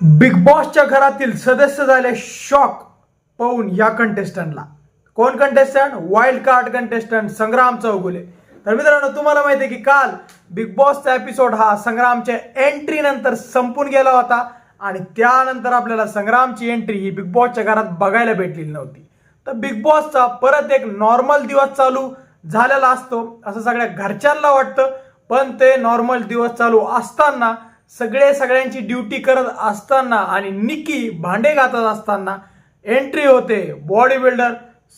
Big बॉसच्या घरातील सदस्य झाले शॉक पाहून या कंटेस्टंटला कोण contestant wild card contestant Sangram Chougule. तर मित्रांनो तुम्हाला माहिती आहे की काल बिग बॉसचा एपिसोड हा संग्रामच्या एंट्री नंतर संपून गेला होता आणि त्यानंतर आपल्याला संग्रामची एंट्री ही बिग बॉसच्या घरात बघायला भेटलेली नव्हती. तर बिग बॉसचा परत एक नॉर्मल दिवस चालू झालेला असतो. असं सगळ्या घरच्यांना वाटतं पण ते नॉर्मल दिवस चालू असताना सगळे सगळ्यांची ड्युटी करत असताना आणि निकी भांडे घातत असताना एंट्री होते बॉडी बिल्डर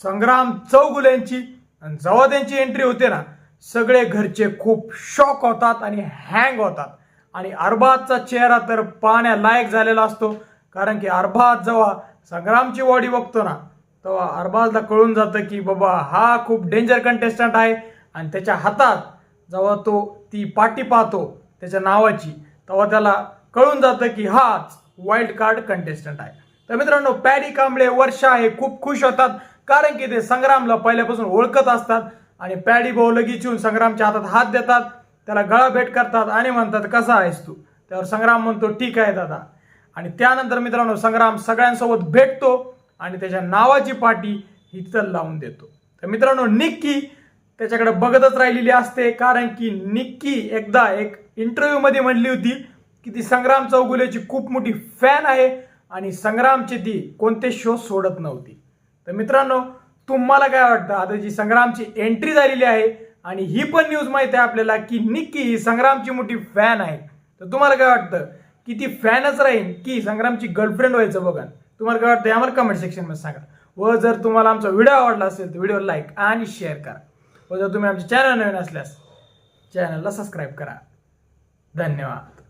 संग्राम चौगुल्यांची आणि जेव्हा त्यांची एंट्री होते ना सगळे घरचे खूप शॉक होतात आणि हँग होतात. आणि अरबाजचा चेहरा तर पाहण्यालायक झालेला असतो कारण की अरबाज जेव्हा संग्रामची बॉडी बघतो ना तेव्हा अरबाजला कळून जातं की बाबा हा खूप डेंजर कंटेस्टंट आहे. आणि त्याच्या हातात जेव्हा तो ती पाटी पाहतो त्याच्या नावाची तेव्हा त्याला कळून जातं की हाच वाईल्ड कार्ड कंटेस्टंट आहे. तर मित्रांनो पॅडी कांबळे वर्षा हे खूप खुश होतात कारण की ते संग्रामला पहिल्यापासून ओळखत असतात आणि पॅडी भाऊ लगेच येऊन संग्रामच्या हातात हात देतात त्याला गळा भेट करतात आणि म्हणतात कसा आहेस तू? त्यावर संग्राम म्हणतो ठीक आहे दादा. आणि त्यानंतर मित्रांनो संग्राम सगळ्यांसोबत भेटतो आणि त्याच्या नावाची पाटी ही तिथं लावून देतो. तर मित्रांनो निक्की त्याच्याकडे बघतच राहिलेली असते कारण की निक्की एकदा एक इंटरव्ह्यू मध्ये म्हणली होती की ती संग्राम चौगुलेची खूप मोठी फॅन आहे आणि संग्रामची ती कोणते शो सोडत नव्हती. तर मित्रांनो तुम्हाला काय वाटतं? आता जी संग्रामची एंट्री झालेली आहे आणि ही पण न्यूज माहिती आहे आपल्याला की निक्की ही संग्रामची मोठी फॅन आहे. तर तुम्हाला काय वाटतं? की ती फॅनच राहील की संग्रामची गर्लफ्रेंड व्हायचं बघा. तुम्हाला काय वाटतं? आम्हाला कमेंट सेक्शनमध्ये सांगा. व जर तुम्हाला आमचा व्हिडिओ आवडला असेल तर व्हिडिओ लाईक आणि शेअर करा. व जर तुम्ही आमच्या चॅनल नवीन असल्यास चॅनलला सबस्क्राईब करा. धन्यवाद.